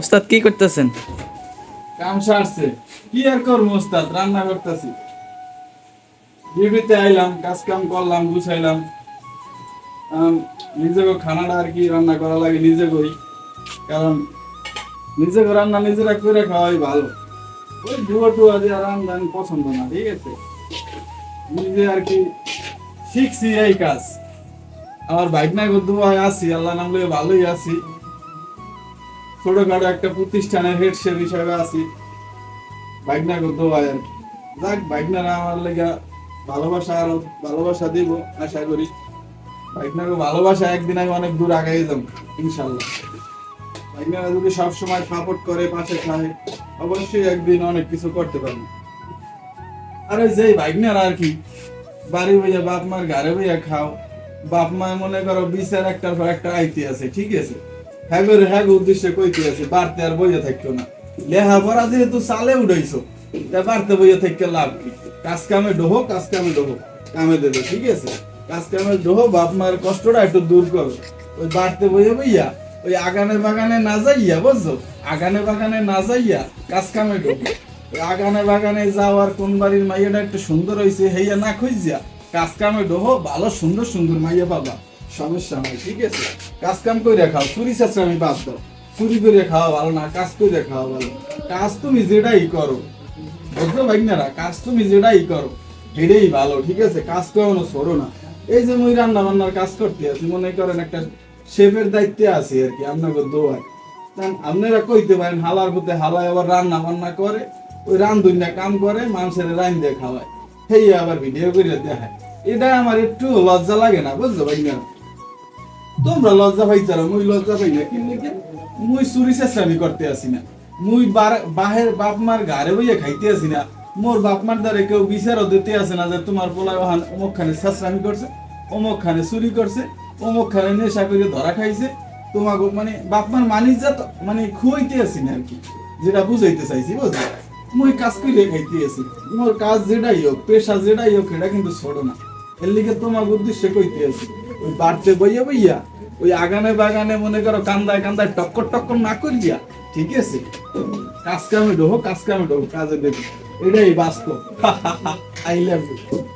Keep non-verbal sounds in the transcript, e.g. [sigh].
ওস্তাদ, কি করতেছেন? কাম সারছে। কি আর করব ওস্তাদ, রান্না করতেছি। ডিউটিতে আইলাম কাজ কাম করলাম, গুছাইলাম। নিজেকে খানাটা আর কি রান্না করা লাগে নিজে করি কারণ নিজেকে রান্না নিজেরা করে খাওয়াই ভালো। ওই ডুয়া টুয়া দিয়ে রান্না পছন্দ না, ঠিক আছে? নিজে আর কি শিখছি এই কাজ। আমার বাইক না আছি আল্লাহ নাম ভালোই আছি। ছোটখাটো একটা প্রতিষ্ঠানের হেড শেফ হিসাবে আছি। করতে হয় আর। যাক বাইকনারা আমার লেগা ভালোবাসা আরও ভালোবাসা দিব, আশা করি। বাইকনাকে ভালোবাসা একদিন আমি অনেক দূর আগাই যাব, ইনশাল্লাহ। বাইকনারা যদি সবসময় সাপোর্ট করে, পাশে খায় অবশ্যই একদিন অনেক কিছু করতে পারবে। আরে ওই যে বাইকনারা আর কি বাড়ি বইয়া বাপ মার ঘরে বইয়া খাও, বাপ মা মনে করো বিচার একটার পর একটা আইতে আছে, ঠিক আছে? হ্যাঁ করে হ্যাঁ উদ্দেশ্যে কইতে আছে? বাড়তে আর বইয়া থাকতো না। লেহা পড়া যেহেতু চালে উঠাইছো তা বাড়তে বইয়া থাকতে লাভ কি? কাজ কামে ডোহো, কাজ কামে ডোহো, কামে দেবে, ঠিক আছে? কাজ কামে ডোহো, বাপ মার কষ্টটা একটু দূর করো। ওই বাড়তে বইয়া বইয়া, ওই আগানে বাগানে না যাইয়া, বুঝছ? আগানে বাগানে না যাইয়া কাজ কামে ডোহো। আগানে বাগানে যাওয়ার কোন বাড়ির মাইয়াটা একটু সুন্দর হইছে, হেইয়া না খুঁজিয়া কাজ কামে ডোহো, ভালো সুন্দর সুন্দর মাইয়া পাবা। সমস্যা নাই, ঠিক আছে? কাজ কাম করে খাও, চুরি চাষে আমি বাদ দাও। চুরি করে খাওয়া ভালো না, কাজ করে খাওয়া ভালো। কাজ তুমি যেটাই করো বুঝলো ভাইনারা কাজ তুমি যেটাই করো, সেটাই ভালো, ঠিক আছে? কাজ করানো সরো না। এই যে মুই রান্না বান্নার কাজ করতে আছি, মনে করেন একটা শেফের দায়িত্বে আছি আর কি আপনাকে দোয়ায়। আপনারা কইতে পারেন, হালার মধ্যে হালায় আবার রান্না বান্না করে, ওই রান্ধুনা কাম করে, মানুষের রান দিয়ে খাওয়ায়। সেই আবার ভিডিও করে দেখায়। এটা আমার একটু লজ্জা লাগে না, বুঝছ ভাইনারা তোমরা লজ্জা পাইছারো মুই লজ্জা পাই না। কিন্তু মুই চুরি চেষ্টামি করতে আসি না। মুই বাহের বাপ মার ঘরে বইয়া খাইতে আসি না। মোর বাপ মার দ্বারে কেউ বিচারও দিতে আসে না যে তোমার পোলা ওহান অমুক খানে চেষ্টামি করছে, অমুক খানে চুরি করছে, অমুক খানে নেশা করে ধরা খাইছে। তোমাকে মানে বাপ মার মানিস যা মানে খুয়াইতে আসি না আর কি, যেটা বুঝাইতে চাইছি, বুঝলি? মুই কাজ করে খাইতে আসি। মোর কাজ যেটাই হোক, পেশা যেটাই হোক এটা কিন্তু ছোট না। এর লিগে তোমার উদ্দেশ্যে কইতে আছি ওই বাড়তে বইয়া বইয়া, ওই আগানে বাগানে মনে করো কান্দায় কান্দায় টক্কর টক্কর না করিয়া, ঠিক আছে? কাজ কামে ঢোক কাজ কামে ঢোক কাজে দেখি এটাই বাস্তব। [laughs] I love you.